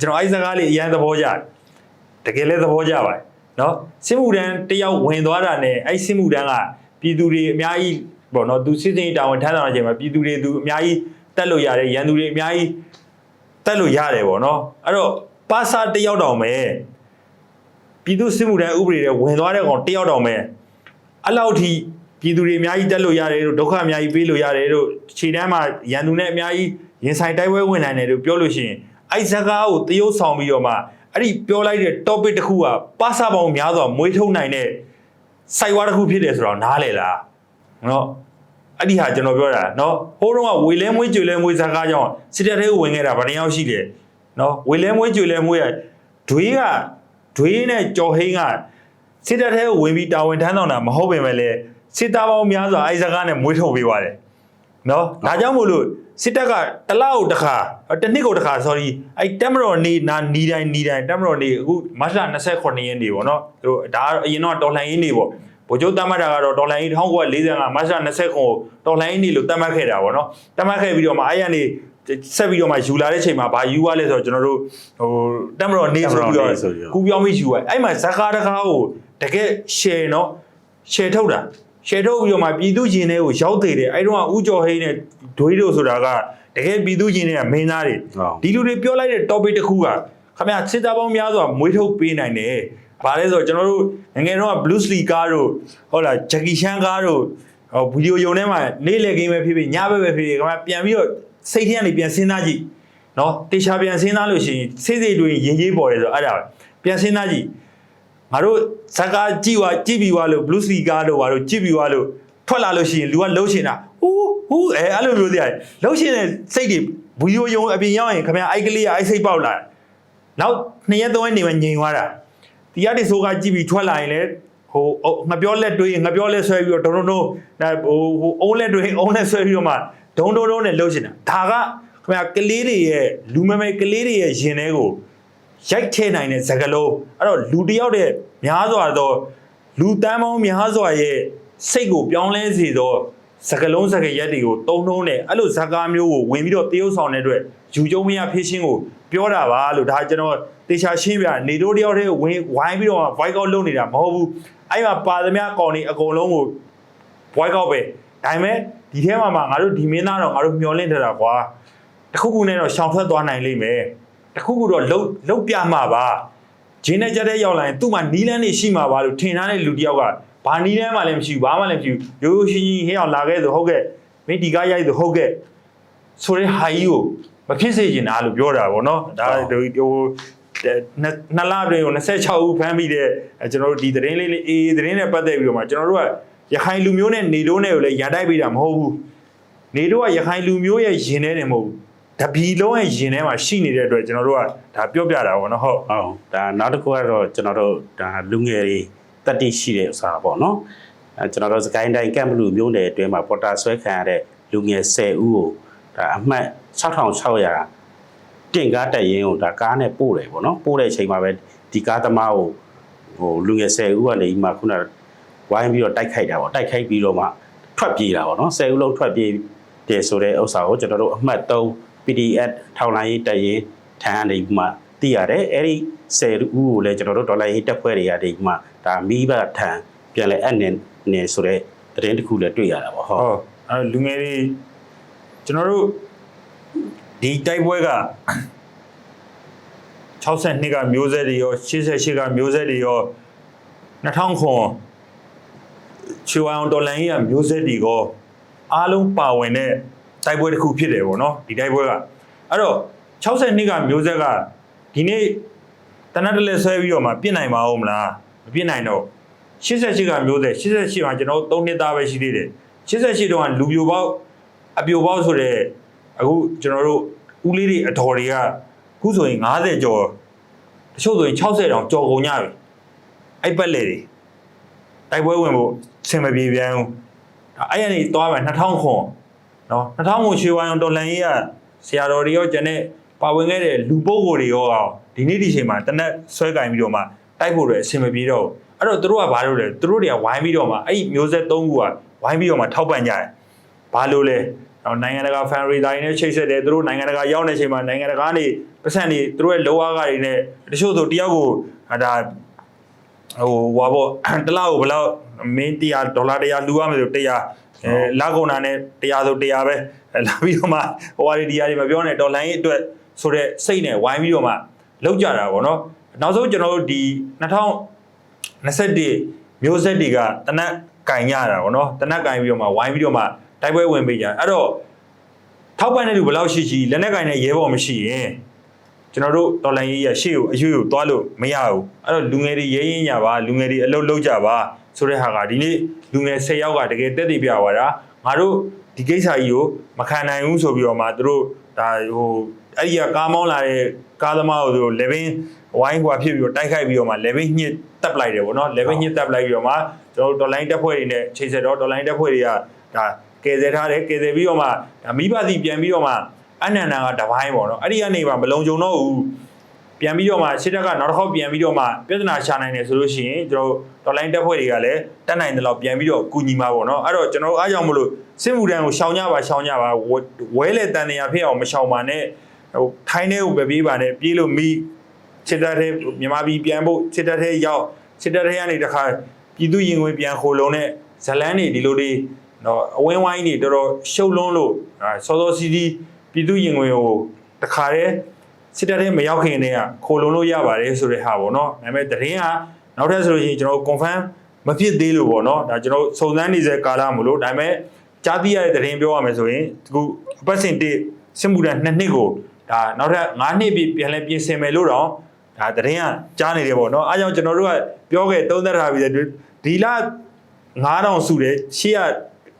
S1: ကျွန်တော်အဲ့ဒီစကားလေးအရင်သဘောကျတယ်။တကယ်လည်းသဘောကျပါတယ်နော်စစ်မှုထမ်းတယောက်ဝင်သွားတာနဲ့အဲ့စစ်မှုထမ်းကပြည်သူတွေအများကြီးပေါ့နော်သူစစ်စင်ရေးတာဝန်ထမ်းဆောင်တဲ့အချိန်မှာပြည်သူတွေသူအများကြီးတက်လို့ရတယ်ရန်သူတွေအများကြီးတက်လို့ရတယ်ပေါ့နော်အဲ့တော့ပါစာတယောက်တောင်ပဲပြည်သူစစ်မှုထမ်းဥပဒေတွေဝင်သွားတဲ့ကောင်တယောက်တောင်ပဲအဲ့လောက်ထိ ပြည်သူတွေအများကြီးတက်လို့ရတယ်လို့ဒုက္ခအများကြီးပေးလို့ရတယ်လို့ခြေတန်းမှာရန်သူနဲ့အများကြီးရင်ဆိုင်တိုက်ပွဲဝင်နိုင်တယ်လို့ပြောလို့ရှိရင်အဲ့ဇကားကိုတရုပ်ဆောင်ပြီးတော့မှအဲ့ဒီပြောလိုက်တဲ့ topic တစ်ခုကပါစာပေါင်းများစွာမွေးထုတ်နိုင်တဲ့စိုက်ဝါတစ်ခုဖြစ်တယ်ဆိုတော့နားလေလားနော်အဲ့ဒီဟာကျွန်တော်ပြောတာနော်ဟိုးတော့ကဝေလဲမွေးကြွေလဲမွေးစကားကြောင့်စစ်တပ်ထဲကိုဝင်ခဲ့တာဗနေရောက်ရှိတယ်နော်ဝေလဲမွေးကြွေလဲမွေးရဒွေးကဒွေးနဲ့ကြော်ဟိန်းကစစ်တပ်ထဲကိုဝင်ပြီးတာဝန်ထမ်းဆောင်တာမဟုတ်ပင်ပဲလေ စစ်သားပေါင်းများစွာအဲ့စကားနဲ့မွေးထုတ်ပေးပါတယ်နော်ဒါကြောင့်မို့လို့စစ်တပ်ကတစ်လောက်တစ်ခါတစ်နှစ်ကိုတစ်ခါ sorry အဲ့တက်မတော်နေနာနီတိုင်းနီတိုင်းတက်မတော်နေအခုမတ်လ29ရက်နေ့ပေါ့နော်သူတို့ဒါကတော့အရင်တော့တော်လှန်ရေးနေ့ပေါ့ဗိုလ်ချုပ်တတ်မှတ်တာကတော့ဒေါ်လာကြီး1945မတ်လ20ခုဒေါ်လာကြီးနေလို့တတ်မှတ်ခဲ့တာပေါ့နော်တတ်မှတ်ခဲ့ပြီးတော့မှအဲ့ရနေဆက်ပြီးတော့မှယူလာတဲ့ချိန်မှာဘာယူရလဲဆိုတော့ကျွန်တော်တို့ဟိုတက်မတော်နေဆိုပြီးတော့ကူပြောင်းပြီးယူရအဲ့မှာဇကာတကားကိုတကယ် share နော် share ထုတ်တာ share ထုတ်ပြီးတော့မှပြည်သူရင်တွေကိုရောက်သေးတယ်အဲ့တော့ကဥကျော်ဟိန်းနဲ့ဒွေးတို့ဆိုတာကတကယ်ပြည်သူရင်တွေကမင်းသားတွေ
S2: ဟုတ်
S1: ဒီလူတွေပြောလိုက်တဲ့ topic တစ်ခုကခင်ဗျာစစ်သားပေါင်းများစွာမွေးထုတ်ပေးနိုင်တယ်။ဘာလဲဆိုတော့ကျွန်တော်တို့ငယ်ငယ်တော့ Blues Lee ကားတို့ဟုတ်လား Jackie Chan ကားတို့ဟိုဗီဒီယိုယုံထဲမှာနေ့လည်ခင်းပဲဖြစ်ဖြစ်ညဘက်ပဲဖြစ်ဖြစ်ခင်ဗျာပြန်ပြီးတော့စိတ်ထဲကနေပြန်စဉ်းစားကြည့်နော်တေချာပြန်စဉ်းစားလို့ရှိရင်စိတ်စိတ်တွင်ရင်ကြီးပေါ်တယ်ဆိုတော့အဲ့ဒါပဲပြန်စဉ်းစားကြည့် ငါတို့ဇက်ကားကြည့်ွားကြည့်ပြီးွားလို့ Blues Lee ကားတို့ဘာလို့ကြည့်ပြီးွားလို့ထွက်လာလို့ရှိရင်လူကလှုပ်ရှင်တာဟူးဟူးအဲအဲ့လိုမျိုးတရားလှုပ်ရှင်တဲ့စိတ်တွေဗီဒီယိုယုံအပြင်ရောက်ရင်ခင်ဗျာအိုက်ကလေးကအိုက်စိတ်ပေါက်လာတယ်နောက်နှစ်ရက်သုံးရက်နေမှငြိမ်သွားတာဒီရတဲ့ဆိုကကြည့်ပြီးထွက်လာရင်လည်းဟိုအုပ်ငါပြောလက်တွေးငါပြောလက်ဆွဲပြီးတော့ဒုံဒုံဒုံဒါဟိုဟိုအုံးလက်တွေးအုံးလက်ဆွဲပြီးတော့မှဒုံဒုံဒုံနဲ့လှုပ်ရှင်တာဒါကခင်ဗျာကလေးတွေရဲ့လူမမဲကလေးတွေရဲ့ရင်ထဲကို ရိုက်ထဲနိုင်တဲ့စကလုံးအဲ့တော့လူတစ်ယောက်တဲ့များစွာသောလူတန်းပေါင်းများစွာရဲ့စိတ်ကိုပြောင်းလဲစေသောစစကလုံးစကရက်တွေကိုတုံးတုံးနဲ့အဲ့လိုဇာကားမျိုးကိုဝင်ပြီးတော့တရုပ်ဆောင်တဲ့အတွက်ယူကျုံမရဖေးရှင်းကိုပြောတာပါလို့ဒါကျွန်တော်တေချာရှင်းပြနေတို့တယောက်တည်းဝင်ဝိုင်းပြီးတော့ voice out လုပ်နေတာမဟုတ်ဘူးအဲ့မှာပါသမျှကောင်တွေအကုန်လုံးကို voice out ပဲဒါပေမဲ့ဒီထဲမှာမှငါတို့ဒီမင်းသားတော့ငါတို့မျောလင့်ထတာကွာတခုခုနဲ့တော့ရှောင်ထွက်သွားနိုင်လိမ့်မယ် တခုခုတော့လှုပ်လှုပ်ပြမှာပါဂျင်းနဲ့ကြတဲ့ရောက်လာရင်သူ့မှာနီးလန်းနေရှိမှာပါလို့ထင်ထားတဲ့လူတစ်ယောက်ကဘာနီးလန်းမှလည်းမရှိဘူးဘာမှလည်းမရှိဘူးရိုးရိုးရှင်းရှင်းဟဲ့အောင်လာခဲ့ဆိုဟုတ်ကဲ့မင်းဒီကားရိုက်ဆိုဟုတ်ကဲ့ဆိုရဲဟာကြီးကိုမဖြစ်စေချင်တာလို့ပြောတာဗောနော်ဒါဟိုဟိုနှစ်လအတွင်းကို26ဦးဖမ်းပြီးတဲ့အဲကျွန်တော်တို့ဒီသတင်းလေးလေးအေးသတင်းနဲ့ပတ်သက်ပြီးတော့မှကျွန်တော်တို့ကရခိုင်လူမျိုးနဲ့နေတို့နဲ့ကိုလည်းရန်တိုက်ပေးတာမဟုတ်ဘူးနေတို့ကရခိုင်လူမျိုးရဲ့ရင်ထဲနေမဟုတ်ဘူး တပီလုံးရဲ့ရင်ထဲမှာရှိနေတဲ့အတွက်ကျွန်တော်တို့ကဒါပြောပြတာဗောနော်ဟုတ်
S2: ဟုတ်ဒါနောက်တစ်ခုကတော့ကျွန်တော်တို့ဒါလူငယ်တွေတက်တိရှိတဲ့ဥစားပေါ့နော်အဲကျွန်တော်တို့စကိုင်းတိုင်းကမ်ဘလူမျိုးနယ်အတွင်းမှာပေါ်တာဆွဲခံရတဲ့လူငယ်10ဦးကိုဒါအမှတ်6600တင်ကားတက်ရင်ကိုဒါကားနဲ့ပို့တယ်ပေါ့နော်ပို့တဲ့အချိန်မှာပဲဒီကားသမားကိုဟိုလူငယ်10ဦးကနေဒီမှာခုနကဝိုင်းပြီးတော့တိုက်ခိုက်တာပေါ့တိုက်ခိုက်ပြီးတော့မှထွက်ပြေးတာပေါ့နော်10ဦးလုံးထွက်ပြေးတယ်ဆိုတဲ့ဥစ္စာကိုကျွန်တော်တို့အမှတ်3 PDF ထောက်လိုင်းရေးတက်ရင်ထမ်းနေပြီးမှသိရတယ်အဲ့ဒီ10ဦးကိုလည်းကျွန်တော်တို့ဒေါ်လာရေးတက်ဖွဲ့တွေရတယ်ဒီမှာဒါမိဘထံပြန်လဲအနည်းနေဆိုတဲ့သတင်းတစ်ခုလည်းတွေ့ရတာပေါ့ဟုတ်
S1: ဟုတ်အဲလူငယ်တွေကျွန်တော်တို့ဒီတိုက်ပွဲက62ကမျိုးဆက်တွေရော88ကမျိုးဆက်တွေရော2000ခွန်ချီဝအောင်ဒေါ်လာကြီးကမျိုးဆက်တွေရောအားလုံးပါဝင်တဲ့ တိုက်ပွဲတစ်ခုဖြစ်တယ်ပေါ့နော်ဒီတိုက်ပွဲကအဲ့တော့62ကမျိုးဆက်ကဒီနေ့တနတ်တလဲဆွဲပြီးတော့မှပြစ်နိုင်ပါဦးမလားမပြစ်နိုင်တော့88ကမျိုးဆက်88မှာကျွန်တော်တို့3နှစ်သားပဲရှိသေးတယ်88တုန်းကလူပြိုပေါက်အပြိုပေါက်ဆိုတဲ့အခုကျွန်တော်တို့ဦးလေးတွေအတော်တွေကအခုဆိုရင်90ကျော်တချို့ဆိုရင်60တောင်ကျော်ကုန်ကြပြီအဲ့ပတ်လေတွေတိုက်ပွဲဝင်ဖို့ဆင်မပြေပြန်ဘူးအဲ့ရနေသွားမယ်2000ခွန် နော်2000ခွန်ရွှေဝိုင်းအောင်တော်လန်ကြီးကဆရာတော်တွေရောကျန်တဲ့ပါဝင်ခဲ့တဲ့လူပုဂ္ဂိုလ်တွေရောဒီနေ့ဒီချိန်မှာတနက်ဆွဲကင်ပြီးတော့မှတိုက်ဖို့တော့အဆင်မပြေတော့ဘူးအဲ့တော့သူတို့ကဘာလုပ်လဲသူတို့တွေကဝိုင်းပြီးတော့မှအဲ့ဒီမျိုးဆက်၃ခုကဝိုင်းပြီးတော့မှထောက်ပံ့ကြတယ်ဘာလို့လဲတော့နိုင်ငံတကာ fan rate တွေနဲ့ချိတ်ဆက်တယ်သူတို့နိုင်ငံတကာရောက်နေချိန်မှာနိုင်ငံတကာနေပတ်စံတွေသူတို့ရဲ့လောအားကတွေနဲ့တချို့ဆိုတယောက်ကိုဒါဟိုဟွာပေါ့တစ်လောက်ကိုဘယ်လောက်မင်း100ဒေါ်လာ100လူရမယ်ဆို100 အဲလာကုန်တာနဲ့100ဆို100ပဲလာပြီးတော့မှဟိုဟာဒီဒီဟာတွေမပြောနဲ့ဒေါ်လာရေးအတွက်ဆိုတော့စိတ်နဲ့ဝိုင်းပြီးတော့မှလောက်ကြတာပေါ့နော်နောက်ဆုံးကျွန်တော်တို့ဒီ2000 21မျိုးဆက်တွေကတနက်ကင်ရတာဗောနော်တနက်ကင်ပြီးတော့မှဝိုင်းပြီးတော့မှတိုက်ပွဲဝင်ပေးကြအဲ့တော့ထောက်ပံ့တဲ့လူဘယ်လောက်ရှိရှိလက်နက်ကင်တဲ့ရဲဘော်မရှိရင်ကျွန်တော်တို့တော်လိုင်းရေးရရှေ့ကိုအရွေကိုသွားလို့မရဘူးအဲ့တော့လူငယ်တွေရဲရင်ညာပါလူငယ်တွေအလုပ်လုပ်ကြပါ ဆိုတဲ့ဟာကဒီနေ့လူငယ်10ယောက်ကတကယ်တက်တည်ပြသွားတာငါတို့ဒီကိစ္စကြီးကိုမခံနိုင်ဘူးဆိုပြီးတော့မှသူတို့ဒါဟိုအဲ့ဒီကကားမောင်းလာတဲ့ကားသမားကိုသူတို့ level ဝိုင်းကွာဖြစ်ပြီးတော့တိုက်ခိုက်ပြီးတော့မှ level ညစ်တက်ပလိုက်တယ်ဗောနော် level ညစ်တက်ပလိုက်ပြီးတော့မှကျွန်တော်တို့ online တက်ဖွဲ့တွေနဲ့ချိန်ဆက်တော့ online တက်ဖွဲ့တွေကဒါကယ်ဆယ်ထားတယ်ကယ်ဆယ်ပြီးတော့မှဒါမိဘစီပြန်ပြီးတော့မှအနန္ဒာကတပိုင်းဗောနော်အဲ့ဒီကနေမှမလုံခြုံတော့ဘူး ပြန်ပြီးတော့မှရှစ်တက်ကနောက်တစ်ခေါက်ပြန်ပြီးတော့မှပြဿနာရှာနိုင်တယ်ဆိုလို့ရှိရင်ကျွန်တော် online တက်ဖွဲ့တွေကလည်းတက်နိုင်တယ်လို့ပြန်ပြီးတော့ကူညီမှာဗောနော်အဲ့တော့ကျွန်တော်အားကြောင့်မလို့စစ်မှုတန်းကိုရှောင်ကြပါရှောင်ကြပါဝဲလေတန်နေရဖြစ်အောင်မရှောင်ပါနဲ့ဟိုထိုင်းထဲကိုပဲပြေးပါနဲ့ပြေးလို့မိစစ်တပ်ထဲမြန်မာပြည်ပြန်ဖို့စစ်တပ်ထဲရောက်စစ်တပ်ထဲကနေတခါပြည်သူရင်ဝင်ပြန်ခိုလုံတဲ့ဇလန်းတွေဒီလိုတွေနော်အဝင်းဝိုင်းတွေတော်တော်ရှုပ်လွန်းလို့စောစောစီးစီးပြည်သူရင်ဝင်ကိုတခါတည်း စစ်တပ်ထဲမရောက်ခင်တည်းကခိုလုံလို့ရပါတယ်ဆိုတဲ့ဟာပေါ့နော်ဒါပေမဲ့သတင်းကနောက်ထပ်ဆိုလို့ရှိရင်ကျွန်တော် confirm မဖြစ်သေးလို့ပေါ့နော်ဒါကျွန်တော်စုံစမ်းနေတဲ့ကာလမလို့ဒါပေမဲ့ကြားသိရတဲ့သတင်းပြောရမယ်ဆိုရင်ဒီခုအပတ်စဉ်တစ်စစ်မှုထမ်းနှစ်နှစ်ကိုဒါနောက်ထပ်9နှစ်ပြည့်ပြန်လဲပြင်ဆင်မယ်လို့တော့ဒါသတင်းကကြားနေတယ်ပေါ့နော်အားကြောင့်ကျွန်တော်တို့ကပြောခဲ့သုံးသပ်ထားပြီးတဲ့ဒီလ9000စုတယ်ရှေ့က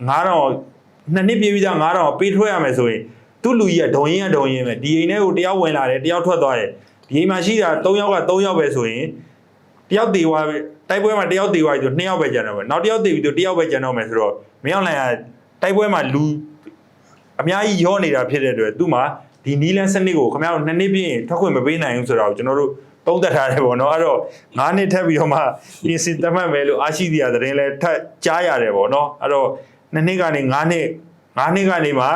S1: 9000နှစ်နှစ်ပြည့်ပြီးသား9000ပေးထွက်ရမယ်ဆိုရင် သူ့လူကြီးကဒုံရင်ကဒုံရင်ပဲဒီအိမ်ထဲကိုတယောက်ဝင်လာတယ်တယောက်ထွက်သွားတယ်ဒီအိမ်မှာရှိတာ3ယောက်က3ယောက်ပဲဆိုရင်တယောက်သေးသွားပြီတိုက်ပွဲမှာတယောက်သေးသွားပြီဆိုနှစ်ယောက်ပဲကျန်တော့မယ်နောက်တစ်ယောက်သေးပြီဆိုတယောက်ပဲကျန်တော့မယ်ဆိုတော့မင်းအောင်လှိုင်ကတိုက်ပွဲမှာလူအများကြီးရောနေတာဖြစ်တဲ့အတွက်သူ့မှာဒီနီလန်စနစ်ကိုခင်ဗျားတို့နှစ်နှစ်ပြည့်ရင်ထွက်ခွင့်မပေးနိုင်ဘူးဆိုတော့ကျွန်တော်တို့သုံးသပ်ထားတယ်ပေါ့နော်အဲ့တော့၅နှစ်ထပ်ပြီးတော့မှပြင်ဆင်တတ်မှတ်မယ်လို့အားရှိတရားသတင်းလဲထပ်ကြားရတယ်ပေါ့နော်အဲ့တော့နှစ်နှစ်ကနေ9နှစ်9နှစ်ကနေမှ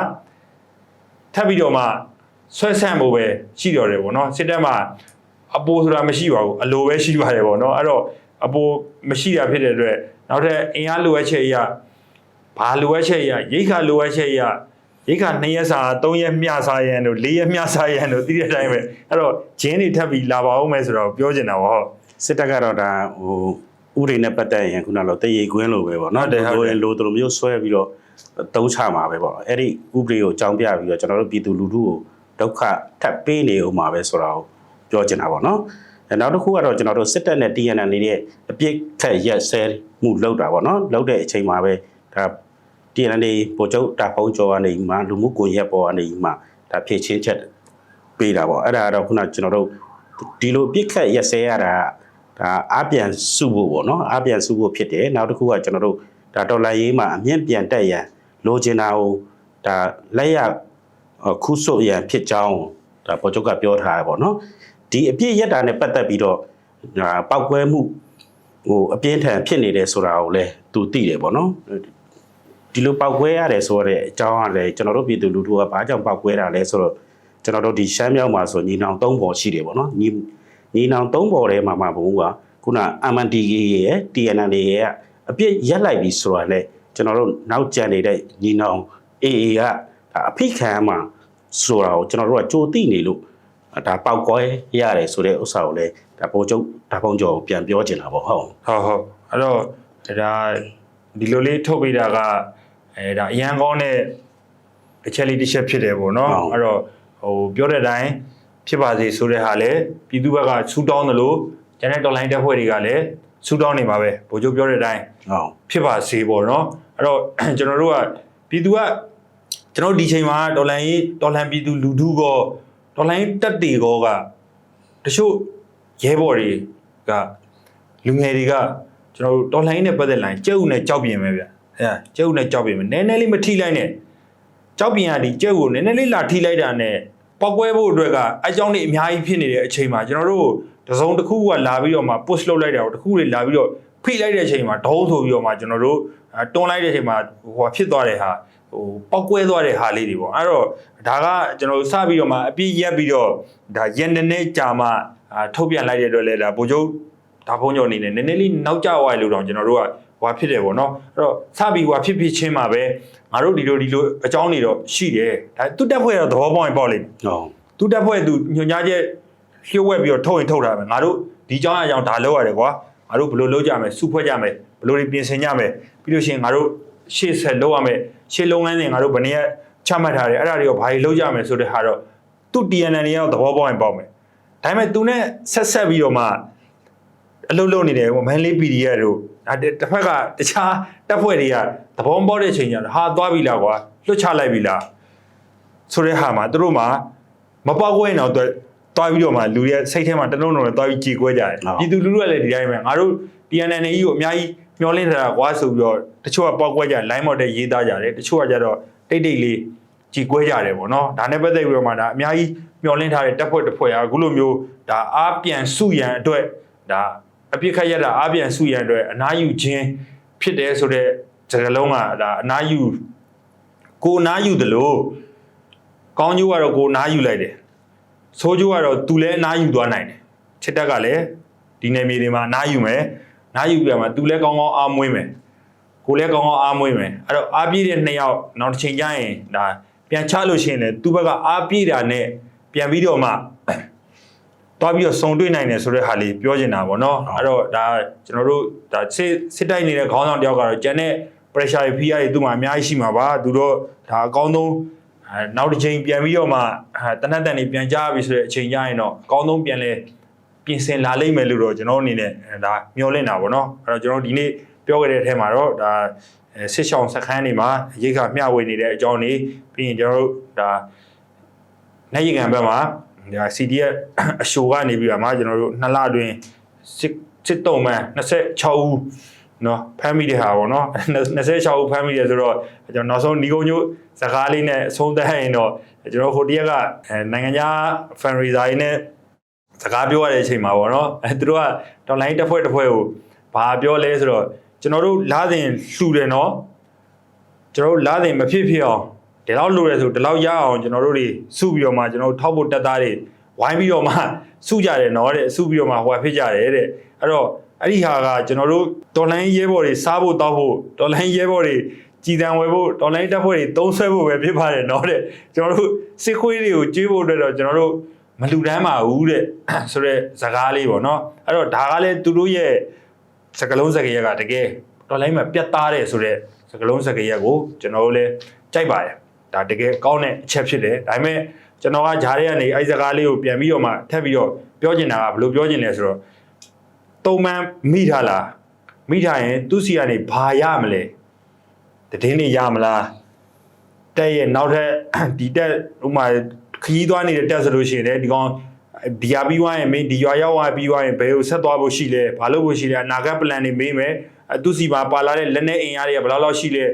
S1: ထပ်ပြီးတော့မှဆွဲဆန့်ဖို့ပဲရှိတော်တယ်ပေါ့နော်စစ်တပ်မှာအပိုးဆိုတာမရှိပါဘူးအလိုပဲရှိပါတယ်ပေါ့နော်အဲ့တော့အပိုးမရှိတာဖြစ်တဲ့အတွက်နောက်ထပ်အင်အားလိုအပ်ချက်အရာဘာလိုအပ်ချက်အရာရိတ်ခါလိုအပ်ချက်အရာရိတ်ခါ2ရက်စာ3ရက်မျှစာရန်တို့4ရက်မျှစာရန်တို့သိတဲ့အတိုင်းပဲအဲ့တော့ဂျင်းတွေထပ်ပြီးလာပါအောင်မယ်ဆိုတော့ပြောချင်တာပေါ့ဟုတ်
S2: စစ်တပ်ကတော့ဒါဟိုဥရိနဲ့ပတ်သက်ရင်ခုနလိုတရေကွင်းလိုပဲပေါ့နော်
S1: ဟုတ်တယ်ဟုတ်တယ်
S2: လိုလိုတို့လိုမျိုးဆွဲပြီးတော့ တုံးချမှာပဲပေါ့အဲ့ဒီဥပဒေကိုအကြောင်းပြပြီးတော့ကျွန်တော်တို့ပြည်သူလူထုကိုဒုက္ခထပ်ပေးနေဦးမှာပဲဆိုတာကိုပြောချင်တာပေါ့နော်အဲနောက်တစ်ခုကတော့ကျွန်တော်တို့စစ်တပ်နဲ့ TNN နေတဲ့အပြစ်ခတ်ရက်ဆဲမှုလောက်တာပေါ့နော်လောက်တဲ့အချိန်မှာပဲဒါ TNN နေပို့ချုပ်တာဖုံးကျော်ကနေမှလူမှုကွန်ရက်ပေါ်ကနေမှဒါဖြည့်ချင်းချက်ပေးတာပေါ့အဲ့ဒါကတော့ခုနကျွန်တော်တို့ဒီလိုပြစ်ခတ်ရက်ဆဲရတာကဒါအပြန်စုဖို့ပေါ့နော်အပြန်စုဖို့ဖြစ်တယ်နောက်တစ်ခုကကျွန်တော်တို့ ဒါဒေါ်လာရေးမှာအမြင့်ပြန်တက်ရန်လိုချင်တာကိုဒါလက်ရခုဆုပ်ရန်ဖြစ်ကြောင်းဒါပေါ်ချုပ်ကပြောထားရပေါ့နော်ဒီအပြစ်ရက်တာနဲ့ပတ်သက်ပြီးတော့ဒါပောက်ကွဲမှုဟိုအပြင်းထန်ဖြစ်နေတယ်ဆိုတာကိုလည်းသူသိတယ်ပေါ့နော်ဒီလိုပောက်ကွဲရတယ်ဆိုတော့အကြောင်းကလည်းကျွန်တော်တို့ပြည်သူလူထုကဘာကြောင့်ပောက်ကွဲတာလဲဆိုတော့ကျွန်တော်တို့ဒီရှမ်းမြောက်မှာဆိုညီနောင်၃ပေါ်ရှိတယ်ပေါ့နော်ညီညီနောင်၃ပေါ်ထဲမှာမှာဘုံကခုန MNDK ရဲ့ TNN ရဲ့ အပြစ်ရက်လိုက်ပြီဆိုတာလေကျွန်တော်တို့နောက်ကျန်နေတဲ့ညီနောင် AA ကဒါအဖိခံမှာဆိုတာကိုကျွန်တော်တို့ကကြိုသိနေလို့ဒါပောက်ကွဲရတယ်ဆိုတဲ့ဥစ္စာကိုလည်းဒါပိုချုပ်ဒါပုံကျော်ကိုပြန်ပြောချင်တာပေါ့ဟုတ်
S1: ဟုတ်ဟုတ်အဲ့တော့ဒါဒီလိုလေးထုတ်ပေးတာကအဲဒါအရန်ကောင်းတဲ့အချက်လေးတစ်ချက်ဖြစ်တယ်ပေါ့နော်
S2: ဟုတ်
S1: အဲ့တော့ဟိုပြောတဲ့အတိုင်းဖြစ်ပါစေဆိုတဲ့ဟာလေပြည်သူဘက်ကဆူတောင်းတယ်လို့ကျန်တဲ့တော်လိုင်းတက်ဖွဲ့တွေကလည်း ဆူတောင်းနေမှာပဲဗိုလ်ချုပ်ပြောတဲ့အတိုင်း
S2: ဟုတ်
S1: ဖြစ်ပါစေပေါ့နော်အဲ့တော့ကျွန်တော်တို့ကပြည်သူကကျွန်တော်တို့ဒီချိန်မှာတော်လိုင်းရေးတော်လန်ပြည်သူလူထုကောတော်လိုင်းတက်တေကောကတချို့ရဲဘော်တွေကလူငယ်တွေကကျွန်တော်တို့တော်လိုင်းနဲ့ပတ်သက်လာရင်ကြက်ဥနဲ့ကြောက်ပြင်ပဲဗျအဲကြက်ဥနဲ့ကြောက်ပြင်ပဲနည်းနည်းလေးမထိလိုက်နဲ့ကြောက်ပြင်ကဒီကြက်ဥကိုနည်းနည်းလေးလာထိလိုက်တာနဲ့ပောက်ကွဲဖို့အတွက်ကအကြောင်းတွေအများကြီးဖြစ်နေတဲ့အချိန်မှာကျွန်တော်တို့ တစုံတစ်ခုကလာပြီးတော့မှ push လုပ်လိုက်တာကိုတစ်ခုတွေလာပြီးတော့ဖိလိုက်တဲ့အချိန်မှာဒုံးဆိုပြီးတော့မှကျွန်တော်တို့အဲတွန်းလိုက်တဲ့အချိန်မှာဟိုဟာဖြစ်သွားတဲ့ဟာဟိုပောက်ကွဲသွားတဲ့ဟာလေးတွေပေါ့အဲ့တော့ဒါကကျွန်တော်တို့စပြီးတော့မှအပြည့်ရက်ပြီးတော့ဒါရန်နေကြာမှအာထုတ်ပြန်လိုက်တဲ့အတွက်လည်းဒါဗိုလ်ချုပ်ဒါဖုံးကျော်အနေနဲ့နည်းနည်းလေးနောက်ကျသွားရလို့တော့ကျွန်တော်တို့ကဟွာဖြစ်တယ်ပေါ့နော်အဲ့တော့စပြီးဟွာဖြစ်ဖြစ်ချင်းမှာပဲငါတို့ဒီလိုဒီလိုအကြောင်းတွေတော့ရှိတယ်ဒါသူတက်ဖွဲ့တော့သဘောပေါက်ရင်ပေါ့လိမ့်မယ်
S2: ဟုတ်
S1: သူတက်ဖွဲ့သူညွှန်ကြားချက် လျှို့ဝှက်ပြီးတော့ထုတ်ရင်ထုတ်ထားမယ်ငါတို့ဒီကြောင်းအကြောင်းဒါလောက်ရတယ်ကွာငါတို့ဘယ်လိုလုပ်ကြမယ်စုဖွဲ့ကြမယ်ဘယ်လိုတွေပြင်ဆင်ကြမယ်ပြီးလို့ရှိရင်ငါတို့ရှေ့ဆက်လုပ်ရမယ်ရှေ့လုပ်ငန်းစဉ်ငါတို့ဘယ်နည်းချမှတ်ထားတယ်အဲ့ဒါတွေကဘာတွေလုပ်ကြမယ်ဆိုတဲ့ဟာတော့သူ့ TNN တွေရောသဘောပေါက်ရင်ပေါက်မယ်ဒါပေမဲ့ तू နဲ့ဆက်ဆက်ပြီးတော့မှအလုပ်လုပ်နေတယ်မန်လေး PDF တို့တစ်ဖက်ကတခြားတပ်ဖွဲ့တွေကသဘောပေါက်တဲ့ချိန်ကျတော့ဟာသွားပြီလားကွာလွတ်ချလိုက်ပြီလားဆိုတဲ့ဟာမှာသူတို့မှာမပေါက်ခွင့်တော့ တွတွားပြီးတော့မှလူတွေစိတ်ထဲမှာတလုံးလုံးနဲ့တွားပြီးကြေကွဲကြတယ်
S2: ဟုတ်
S1: ပြည်သူလူထုကလည်းဒီတိုင်းပဲငါတို့ TNN ကြီးကိုအများကြီးမျောလင့်ထားတာကွာဆိုပြီးတော့တချို့ကပေါက်ကွဲကြ line မော်တဲ့ရေးသားကြတယ်တချို့ကကြတော့တိတ်တိတ်လေးကြေကွဲကြတယ်ပေါ့နော်ဒါနဲ့ပတ်သက်ပြီးတော့မှဒါအများကြီးမျောလင့်ထားတဲ့တပ်ဖွဲ့တစ်ဖွဲ့ကအခုလိုမျိုးဒါအားပြန်စုရန်အတွက်ဒါအပြစ်ခတ်ရတာအားပြန်စုရန်အတွက်အနားယူခြင်းဖြစ်တယ်ဆိုတဲ့စကားလုံးကဒါအနားယူကိုအနားယူတယ်လို့ကောင်းကျိုးကတော့ကိုနားယူလိုက်တယ် ဆိုးကျိုးကတော့သူလည်းအနားယူသွားနိုင်တယ်ချစ်တက်ကလည်းဒီနယ်မြေတွေမှာအနားယူမယ်နားယူပြမှာသူလည်းကောင်းကောင်းအားမွေးမယ်ကိုလည်းကောင်းကောင်းအားမွေးမယ်အဲ့တော့အားပြည့်တဲ့နှစ်ယောက်နောက်တစ်ချိန်ကျရင်ဒါပြန်ချလို့ရှိရင်လည်းသူ့ဘက်ကအားပြည့်တာနဲ့ပြန်ပြီးတော့မှတွားပြီးတော့စုံတွေ့နိုင်တယ်ဆိုတဲ့ဟာလေးပြောချင်တာပေါ့နော်အဲ့တော့ဒါကျွန်တော်တို့ဒါစစ်စစ်တိုက်နေတဲ့ခေါင်းဆောင်တယောက်ကတော့ကျန်တဲ့ pressure တွေဖိအားတွေသူ့မှာအများကြီးရှိမှာပါသူတို့ဒါအကောင်းဆုံး အဲနောက်တစ်ချိန်ပြန်ပြီးတော့မှအဲတနတ်တန်တွေပြန်ကြားပြီဆိုတဲ့အချိန်ကျရင်တော့အကောင်းဆုံးပြန်လဲပြင်ဆင်လာလိမ့်မယ်လို့တော့ကျွန်တော်အနေနဲ့အဲဒါမျှော်လင့်တာပေါ့နော်အဲ့တော့ကျွန်တော်ဒီနေ့ပြောခဲ့တဲ့အထက်မှာတော့ဒါအဲစစ်ဆောင်စခန်းတွေမှာရိတ်ခါမျှဝေနေတဲ့အကြောင်းတွေပြီးရင်ကျွန်တော်တို့ဒါနိုင်ရကန်ဘက်မှာဒါ CDF အရှိုကနေပြီးတော့မှကျွန်တော်တို့နှစ်လအတွင်းစစ်စစ်တုံးမှန်26ဦး နော်ဖမ်းမိတဲ့ဟာပေါ့နော်26ဦးဖမ်းမိတယ်ဆိုတော့ကျွန်တော်နောက်ဆုံးညီကုန်းညို့စကားလေးနဲ့အဆုံးသတ်ရင်တော့ကျွန်တော်ဟိုတရက်ကအဲနိုင်ငံခြား fundraiser ရင်းနဲ့စကားပြောရတဲ့အချိန်မှာပေါ့နော်အဲသူတို့က online တစ်ဖွဲ့တစ်ဖွဲ့ကိုဘာပြောလဲဆိုတော့ကျွန်တော်တို့လာစဉ်လှူတယ်နော်ကျွန်တော်တို့လာတယ်မဖြစ်ဖြစ်အောင်ဒီလောက်လိုရဲဆိုဒီလောက်ရအောင်ကျွန်တော်တို့တွေစုပြီးတော့မှကျွန်တော်တို့ထောက်ဖို့တက်သားတွေဝိုင်းပြီးတော့မှစုကြတယ်နော်တဲ့စုပြီးတော့မှဟိုဖြစ်ကြတယ်တဲ့အဲ့တော့ အဲ့ဒီဟာကကျွန်တော်တို့တော်လိုင်းရဲဘော်တွေစားဖို့တောက်ဖို့တော်လိုင်းရဲဘော်တွေကြည်တံဝယ်ဖို့တော်လိုင်းတက်ဖို့တွေသုံးဆွဲဖို့ပဲဖြစ်ပါတယ်နော်တဲ့ကျွန်တော်တို့စစ်ခွေးတွေကိုကျွေးဖို့အတွက်တော့ကျွန်တော်တို့မလူတန်းပါဘူးတဲ့ဆိုတော့ဇကားလေးပေါ့နော်အဲ့တော့ဒါကလည်းသူတို့ရဲ့စကလုံးစကရက်ကတကယ်တော်လိုင်းမှာပြတ်သားတဲ့ဆိုတော့စကလုံးစကရက်ကိုကျွန်တော်တို့လည်းကြိုက်ပါတယ်ဒါတကယ်ကောင်းတဲ့အချက်ဖြစ်တယ်ဒါပေမဲ့ကျွန်တော်ကဂျားရဲကနေအဲ့စကားလေးကိုပြန်ပြီးတော့မှထပ်ပြီးတော့ပြောချင်တာကဘယ်လိုပြောချင်လဲဆိုတော့ တုံမှန်မိထားလားမိထားရင်သူ့စီကနေဘာရမလဲတည်င်းနေရမလားတဲ့ရဲ့နောက်ထပ်ဒီတက်ဥမာခရီးသွားနေတဲ့တက်ဆိုလို့ရှိရင်လည်းဒီကောင်ဒီယာပြီးွားရင်မင်းဒီရွာရောက်သွားပြီးွားရင်ဘယ်ကိုဆက်သွားဖို့ရှိလဲဘာလုပ်ဖို့ရှိလဲအနာဂတ် plan တွေမေးမယ်အသူစီပါပါလာတဲ့လက်နဲ့အင်အားတွေကဘယ်လောက်လောက်ရှိလဲ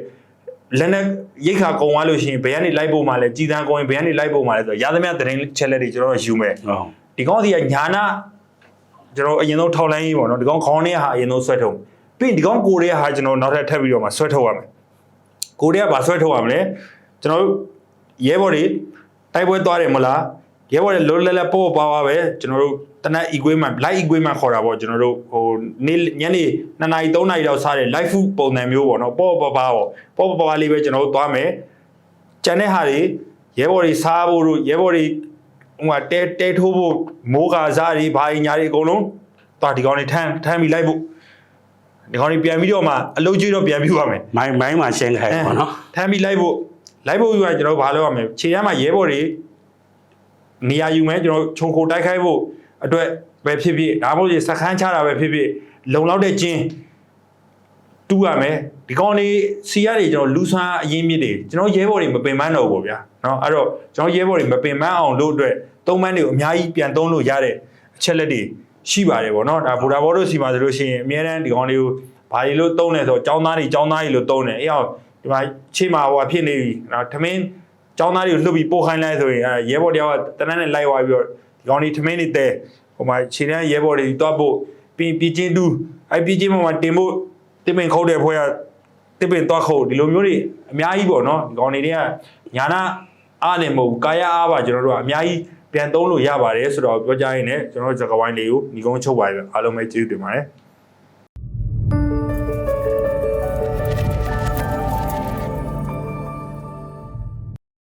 S1: လက်နဲ့ရိတ်ခါကုံသွားလို့ရှိရင်ဘယ်ကနေလိုက်ဖို့မှလဲကြည်တန်းကုံရင်ဘယ်ကနေလိုက်ဖို့မှလဲဆိုတော့ရသမျှသတင်းချက်လက်တွေကျွန်တော်တို့ယူမယ်
S2: ဟုတ်
S1: ဒီကောင်စီကညာနာ ကျွန်တော်အရင်ဆုံးထောက်လိုင်းကြီးပေါ့နော်ဒီကောင်ခေါင်းထဲဟာအရင်ဆုံးဆွဲထုတ်ပြီးရင်ဒီကောင်ကိုရဲဟာကျွန်တော်နောက်ထပ်ထပ်ပြီးတော့မှဆွဲထုတ်ရမယ်ကိုရဲကဘာဆွဲထုတ်ရမလဲကျွန်တော်တို့ရဲဘော်တွေတိုက်ပွဲသွားတယ်မလားရဲဘော်တွေလောလဲလဲပို့ပါပါပဲကျွန်တော်တို့တနက် equipment light equipment ခေါ်တာပေါ့ကျွန်တော်တို့ဟိုနေ့ညနေ2နာရီ3နာရီလောက်စားတယ် live food ပုံစံမျိုးပေါ့နော်ပေါ့ပေါ့ပါပေါ့ပေါ့ပေါ့ပါလေးပဲကျွန်တော်တို့သွားမယ်ကျန်တဲ့ဟာတွေရဲဘော်တွေစားဖို့တို့ရဲဘော်တွေ ဟိုကတဲတဲထိုးဖို့မိုးကာစားတွေဘာကြီးညာတွေအကုန်လုံးသွားဒီကောင်တွေထမ်းထမ်းပြီးလိုက်ဖို့ဒီကောင်တွေပြန်ပြီးတော့မှအလုပ်ကြီးတော့ပြန်ပြီးပါမယ်
S2: မိုင်းမိုင်းမှာရှင်းခိုင်းပေါ့နော်
S1: ထမ်းပြီးလိုက်ဖို့လိုက်ဖို့ယူရကျွန်တော်တို့ဘာလုပ်ရမလဲခြေရမ်းမှာရဲဘော်တွေနေရာယူမယ်ကျွန်တော်ခြုံခိုတိုက်ခိုက်ဖို့အတွက်ပဲဖြစ်ဖြစ်ဒါမှမဟုတ်စခန်းချတာပဲဖြစ်ဖြစ်လုံလောက်တဲ့ကျင်း တူရမယ်ဒီကောင်လေးစီရတွေကျွန်တော်လူဆန်းအရင်းမြစ်တွေကျွန်တော်ရဲဘော်တွေမပင်ပန်းတော့ဘူးဗျာနော်အဲ့တော့ကျွန်တော်ရဲဘော်တွေမပင်ပန်းအောင်လို့အတွက်သုံးပန်းတွေကိုအများကြီးပြန်သုံးလို့ရတဲ့အချက်လက်တွေရှိပါတယ်ဗောနော်ဒါဘူတာဘောတို့စီမှာဆိုလို့ရှိရင်အများတန်းဒီကောင်လေးကိုဘာတွေလို့သုံးလဲဆိုတော့ចောင်းသားတွေចောင်းသားတွေလို့သုံးတယ်အဲ့အောင်ဒီမှာချိန်မှာဟိုဖြစ်နေပြီနော်ထမင်းចောင်းသားတွေကိုလှုပ်ပြီးပို့ခိုင်းလိုက်ဆိုရင်အဲရဲဘော်တယောက်ကတနက်နဲ့လိုက်သွားပြီးတော့ဒီကောင်လေးထမင်းတွေတဲဟိုမှာခြေတန်းရဲဘော်တွေတွားဖို့ပြီးပြင်းတူအဲပြင်းချင်းပေါ်မှာတင်ဖို့ တင်ပင်ခုတ်တဲ့ဖွဲကတစ်ပင်သွားခုတ်ဒီလိုမျိုးတွေအများကြီးပေါ့နော်ဒီကောင်တွေတွေကညာနာအားနဲ့မဟုတ်ဘူးကာယအားပါကျွန်တော်တို့ကအများကြီးပြန်သုံးလို့ရပါတယ်ဆိုတော့ပြောကြရင်လည်းကျွန်တော်တို့ဇကဝိုင်းလေးကိုညီကုန်းချုပ်ပါပဲအားလုံးပဲကျေးဇူးတင်ပါတယ်